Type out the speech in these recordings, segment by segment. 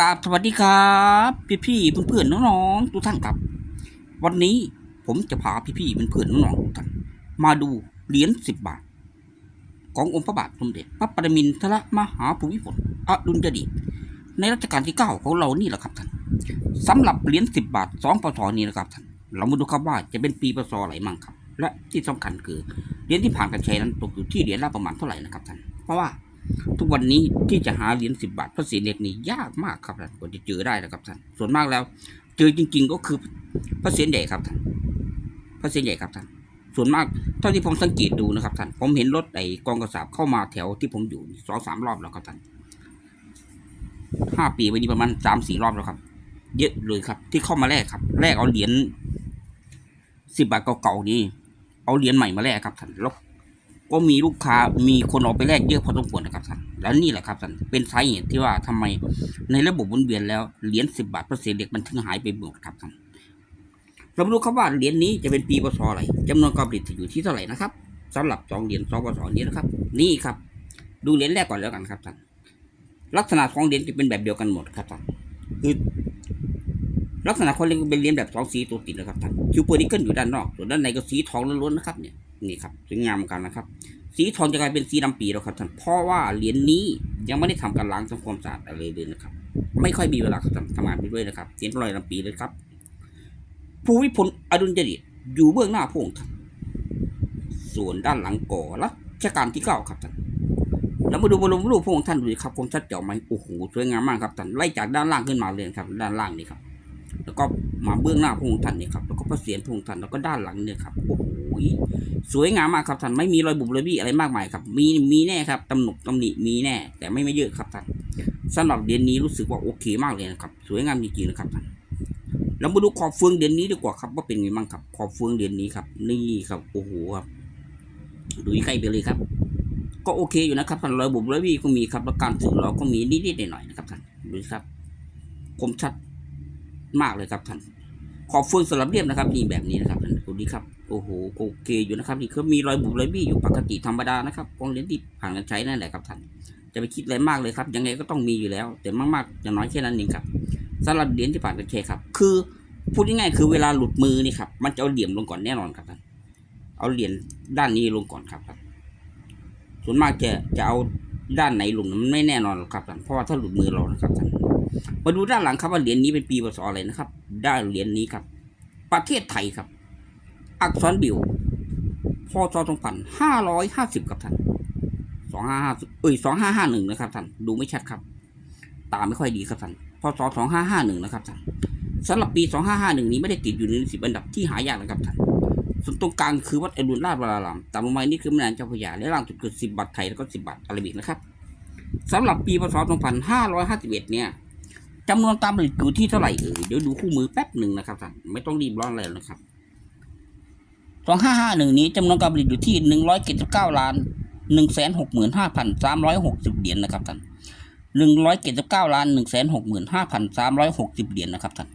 กราบสวัสดีครับพี่พี่ๆเพื่อนๆน้องๆทุกท่านครับ วันนี้ผมจะพาพี่พี่ๆเพื่อนๆน้องๆทุกท่านมาดูเหรียญสิบบาท ขององค์พระบาทสมเด็จพระปรมินทรมหาภูมิพลอดุลยเดชในรัชกาลที่เก้าของเรานี่แหละครับท่านสำหรับเหรียญสิบบาทสองปศนี้นะครับท่านเรามาดูครับว่าจะเป็นปีปศอะไรมั่งครับ และที่สำคัญคือเหรียญที่ผ่านการใช้นั้นตกอยู่ที่เหรียญละประมาณเท่าไหร่นะครับท่านเพราะว่า ทุกวันนี้ที่จะหาเหรียญสิบบาทพระศรีเหล็กนี่ยากมากครับท่านกว่าจะเจอได้นะครับท่านส่วนมากแล้ว เจอจริง ๆ ก็คือพระเศียรใหญ่ครับท่านพระเศียรใหญ่ครับท่านส่วนมากเท่าที่ผมสังเกตดูนะครับท่านผมเห็นรถไอ้กองกระสาบเข้ามาแถวที่ผมอยู่สองสามรอบแล้วครับท่านห้าปีไปนี้ประมาณสามสี่รอบแล้วครับ เยอะเลยครับ ที่เข้ามาแลกครับแลกเอาเหรียญสิบบาทเก่าๆนี่เอาเหรียญใหม่มาแลกครับท่านแล้ว ก็มีลูกค้ามีคนเอาไปแลกเยอะพอสมควรนะครับท่านแล้วนี่แหละครับท่านเป็นสาเหตุที่ว่าทำไมในระบบหมุนเวียนแล้วเหรียญสิบบาทเปอร์เซ็นต์เด็กมันถึงหายไปหมดครับท่านเรามาดูครับว่าเหรียญนี้จะเป็นปีพศอะไรจำนวนการผลิตอยู่ที่เท่าไหร่นะครับสำหรับสองเหรียญสองพศนี้นะครับ นี่ครับ ดูเหรียญแรกก่อนแล้วกันครับท่านลักษณะของเหรียญจะเป็นแบบเดียวกันหมดครับท่านคือลักษณะของเหรียญเป็นเหรียญแบบสองสีตัวติดนะครับท่านคิวเปอร์นิเกิลอยู่ด้านนอกส่วนด้านในก็สีทองล้วนๆนะครับเนี่ยนี่ครับสวยงามเหมือนกันนะครับ สีทองจะกลายเป็นสีดำปีแล้วครับท่านเพราะว่าเหรียญนี้ยังไม่ได้ทำการล้างทำความสะอาดอะไรเลยนะครับ ไม่ค่อยมีเวลาครับท่านทำงานไปด้วยนะครับเหรียญลอยดำปีเลยครับภูมิพลอดุลยเดชอยู่เบื้องหน้าพระองค์ท่านส่วนด้านหลังก่อรัชกาลที่เก้าครับท่านแล้วมาดูบรมรูปพระองค์ท่านดูดิครับคมชัดเจ๋วไหมโอ้โหสวยงามมากครับท่านไล่จากด้านล่างขึ้นมาเลยครับ ด้านล่างนี่ครับ แล้วก็มาเบื้องหน้าพระองค์ท่านนี่ครับแล้วก็พระเศียรพระองค์ท่านแล้วก็ด้านหลังเนี่ยครับโอ้โห สวยงามมากครับท่านไม่มีรอยบุบรอยบี้อะไรมากมายครับ มีมีแน่ครับตำหนุตำหนิมีแน่ แต่ไม่ไม่เยอะครับท่านสำหรับเดือนนี้รู้สึกว่าโอเคมากเลยนะครับ สวยงามจริงๆนะครับท่านเรามาดูขอบเฟืองเดือนนี้ดีกว่าครับว่าเป็นไงบ้างครับ ขอบเฟืองเดือนนี้ครับ นี่ครับโอ้โหครับดูใกล้ไปเลยครับ ก็โอเคอยู่นะครับท่านรอยบุบรอยบี้ก็มีครับแล้วการถึงเราก็มีนิดๆหน่อยๆนะครับท่านดูสิครับคมชัดมากเลยครับท่านขอบเฟืองสลับเรียบนะครับนี่แบบนี้นะครับท่าน ดีครับ โอ้โหโอเคอยู่นะครับนี่คือมีรอยบุบรอยบี้อยู่ปกติธรรมดานะครับกองเหรียญที่ผ่านการใช้นั่นแหละครับท่านจะไปคิดอะไรมากเลยครับ ยังไงก็ต้องมีอยู่แล้ว แต่มากๆอย่างน้อยแค่นั้นเองครับสำหรับเหรียญที่ผ่านการใช้ครับ คือพูดง่ายๆคือเวลาหลุดมือนี่ครับมันจะเอาเหลี่ยมลงก่อนแน่นอนครับท่านเอาเหรียญด้านนี้ลงก่อนครับท่านส่วนมากจะจะเอาด้านไหนลงมันไม่แน่นอนหรอกครับท่านเพราะว่าถ้าหลุดมือเรานะครับท่านมาดูด้านหลังครับว่าเหรียญนี้เป็นปีพศอะไรนะครับ ด้านเหรียญนี้ครับ ประเทศไทยครับ อักษรบิวพศสองพันห้าร้อยห้าสิบครับท่านสองห้าห้าเอ้ยสองห้าห้าหนึ่งนะครับท่านดูไม่ชัดครับ ตาไม่ค่อยดีครับท่านพศสองห้าห้าหนึ่งนะครับท่านสำหรับปีสองห้าห้าหนึ่งนี้ไม่ได้ติดอยู่ในสิบอันดับที่หายากนะครับท่านส่วนตรงกลางคือวัดอรุณราชวรารามตามลงมานี่คือแม่น้ำเจ้าพระยาและล่างสุดคือสิบบาทไทยแล้วก็สิบบาทอาราบิกนะครับสำหรับปีพศสองพันห้าร้อยห้าสิบเอ็ดเนี่ยจำนวนการผลิตอยู่ที่เท่าไหร่เอ่ยเดี๋ยวดูคู่มือแป๊บหนึ่งนะครับท่านไม่ต้องรีบร้อนเลยนะครับ สองห้าห้าหนึ่งนี้จำนวนการผลิตอยู่ที่หนึ่งร้อยเจ็ดสิบเก้าล้านหนึ่งแสนหกหมื่นห้าพันสามร้อยหกสิบเหรียญนะครับท่านหนึ่งร้อยเจ็ดสิบเก้าล้านหนึ่งแสนหกหมื่นห้าพันสามร้อยหกสิบเหรียญนะครับท่าน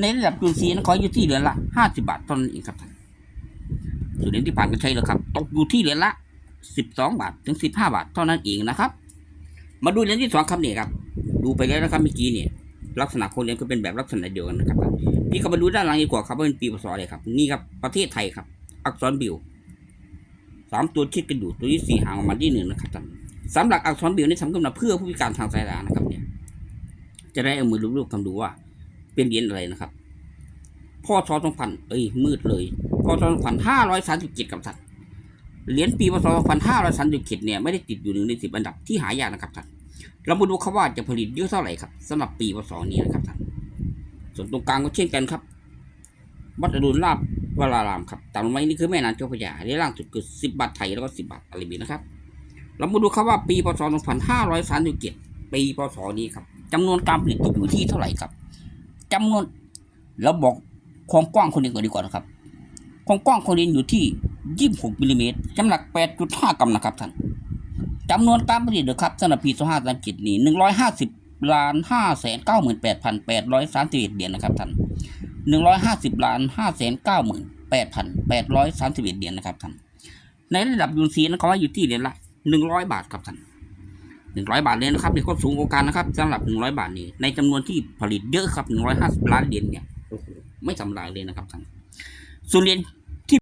ในระดับจุลทรีนั้นขออยู่ที่เหรียญละห้าสิบาทเท่านั้นเองครับท่านส่วนเหรียญที่ผ่านก็ใช้แล้วครับ ตกอยู่ที่เหรียญละสิบาทถึงสิบาทเท่านั้นเองนะครับ มาดูเหรียญที่สองครับเนี่ยครับ ดูไปแล้วนะครับเมื่อกี้เนี่ยลักษณะครงเหรียญก็เป็นแบบลักษณะเดียวกันนะครับ พี่ก็มาดูด้านหลังดีกว่าครับว่าเป็นปีพศอะไรครับ นี่ครับประเทศไทยครับ อักษรบิวสามตัวชิดกันอยู่ตัวที่สี่ห่างออกมาที่หนึ่งนะครับท่านสำหรับอักษรบิวนี่ทำขึ้นมาเพื่อผู้พิการทางสายตานะครับ เนี่ย จะได้เอามือรูปๆคำดูว่า เป็นเหรียญอะไรนะครับพศสองพันเอ้ยมืดเลยพศสองพันห้าร้อยสามสิบเจ็ดครับท่านเหรียญปีพศสองพันห้าร้อยสามสิบเจ็ดเนี่ยไม่ได้ติดอยู่หนึ่งในสิบอันดับที่หายากนะครับท่านเรามาดูครับว่าจะผลิตเยอะเท่าไหร่ครับสำหรับปีพศนี้นะครับท่าน ส่วนตรงกลางก็เช่นกันครับวัดอรุณราชวรารามครับตามลงมานี่คือแม่น้ำเจ้าพระยาในล่างสุดคือสิบบาทไทยแล้วก็สิบบาทอาราบิกนะครับ เรามาดูครับว่าปีพศ2537ปีพศนี้ครับจำนวนการผลิตอยู่ที่เท่าไหร่ครับจำนวนเราบอกความกว้างคนเรียนก่อนดีกว่านะครับ ความกว้างคนเรียนอยู่ที่ 26มิลลิเมตรน้ำหนัก 8.5 กรัมนะครับท่านจำนวนการผลิตนะครับสำหรับปี2537นี้150 ล้าน5แสน98,831เหรียญนะครับท่าน150ล้าน5แสน98,831เหรียญนะครับท่านในระดับยูนซีนั้นเขาว่าอยู่ที่เหรียญละ 100 บาทครับท่านหนึ่งร้อยบาทเลยนะครับในี่ก็สูงโอกาสนะครับสำหรับหนึ่งร้อยบาทนี่ในจำนวนที่ผลิตเยอะครับหนึ่งร้อยห้าสิบล้านเหรียญเนี่ยโอ้โหไม่ทำลายเลยนะครับท่านส่วนเหรียญ